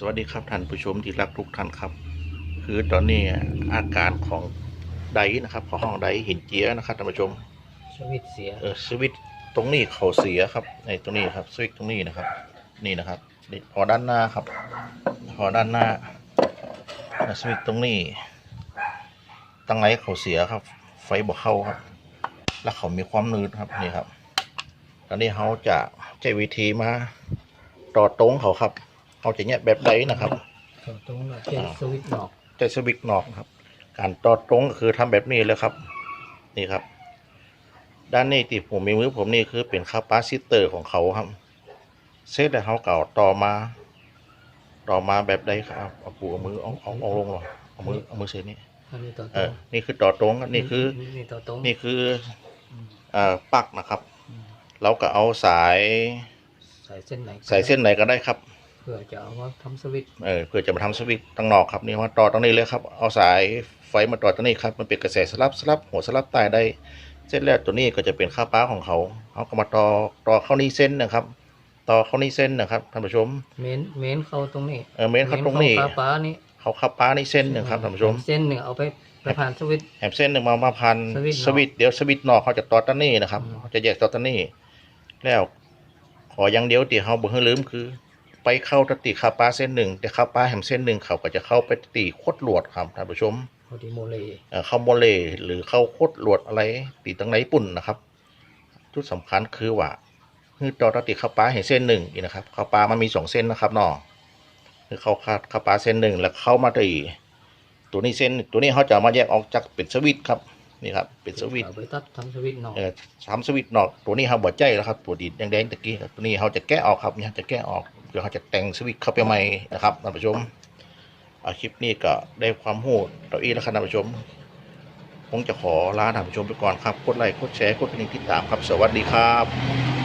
สวัสดีครับท่านผู้ชมที่รักทุกท่านครับ คือตอนนี้อาการของไดนะครับ ของห้องไดหินเจียนะครับท่านผู้ชมสวิตช์เสียเออสวิตช์ตรงนี้เขาเสียครับในตรงนี้ครับสวิตช์ตรงนี้นะครับ นี่นะครับนี่พอด้านหน้าครับพอด้านหน้าสวิตช์ตรงนี้ตั้งไหนเขาเสียครับ ไฟบ่เข้าครับ แล้วเขามีความนืดครับนี่ครับ ตอนนี้เขาจะใช้วิธีมาต่อตรงเขาครับ เขาจะแยกแบบใดนะครับเขาตรงนั้นเป็นสวิตช์นอกใจสวิกนอกครับ การต่อตรงก็คือทำแบบนี้เลยครับ นี่ครับ ด้านนี้ที่ผมมีมือผมนี่คือเป็นคาปาซิเตอร์ของเขาครับเซตแล้วเขาเก่าต่อมา ต่อมาแบบใดครับเอาปูเอามือเอาเอาเอาลงหรอเอามือเอามือเซตนี่อันนี้ต่อตเอรองนี่คือต่อตรงครับนี่คือนี่ต่อตรงนี่คือมอ่าปลักนะครับอืมเราก็เอาสายใส่เส้นไหนใส่เส้นไหนก็ได้ครับเพื่อจะเอามาทำสวิตช์เออเพื่อจะมาทำสวิตช์ตั้งนอกครับนี่ว่าต่อตรงนี้เลยครับเอาสายไฟมาต่อตรงนี้ครับมันเป็นกระแสสลับสลับหัวสลับใต้ได้ เส้นแรกตัวนี้ก็จะเป็นค่าป้าของเขาเขาก็มาต่อต่อเข้านี่เส้นนะครับ ต่อเข้านี่เส้นนะครับท่านผู้ชมเมนเมนเข้าตรงนี้เออเมนเขาตรงนี้เมเข้าฟ้านี่เขาค่าป้านี่เส้นหนึ่งครับท่านผู้ชมเส้นหนึ่งเอาไปไปผ่านสวิตช์แหมเส้นหนึ่งมามาพันสวิตช์นอกสวิตช์เดี๋ยวสวิตช์นอกเขาจะต่อตรงนี้นะครับอืมเขาจะแยกต่อตรงนี้แล้วขออย่างเดียวที่เขาบ่ให้ลืมคือ ไปเข้าตติค่าป้าเส้นหนึ่งแต่ค่าป้าแหมเส้นหนึ่งเขาก็จะเข้าไปตีโคตรหลวดครับท่านผู้ชมพอดีโมเลเอ่อเข้าโมเลหรือเข้าโคตรหลวดอะไรตีตั้งไหนปุ่นนะครับจุดสำคัญคือว่าคือตอตติข้าวปลาเห็นเส้นหนึ่งอีกนะครับข้าวปลามันมีสองเส้นนะครับเนาะคือเขาคาดข้าวปลาเส้นหนึ่งแล้วเข้ามาตีตัวนี้เส้นตัวนี้เขาจะเอามาแยกออกจากเป็นสวิตช์ครับนี่ครับเป็นสวิตช์เอาไปตัดทำสวิตช์นอกเอ่อสามสวิตช์นอกตัวนี้เขาบดใจแล้วครับ ตัวดีแดงๆตะกี้ครับตัวนี้เขาจะแก้ออกครับเนี่ยจะแก้ออกเดี๋ยวเขาจะแต่งสวิตช์เข้าไปใหม่นะครับท่านผู้ชมคลิปนี้ก็ได้ความรู้ต่ออีแล้วครับท่านผู้ชมผมจะขอลาท่านผู้ชมไปก่อนครับกดไลค์กดแชร์กดกระดิ่งติดตามครับ สวัสดีครับ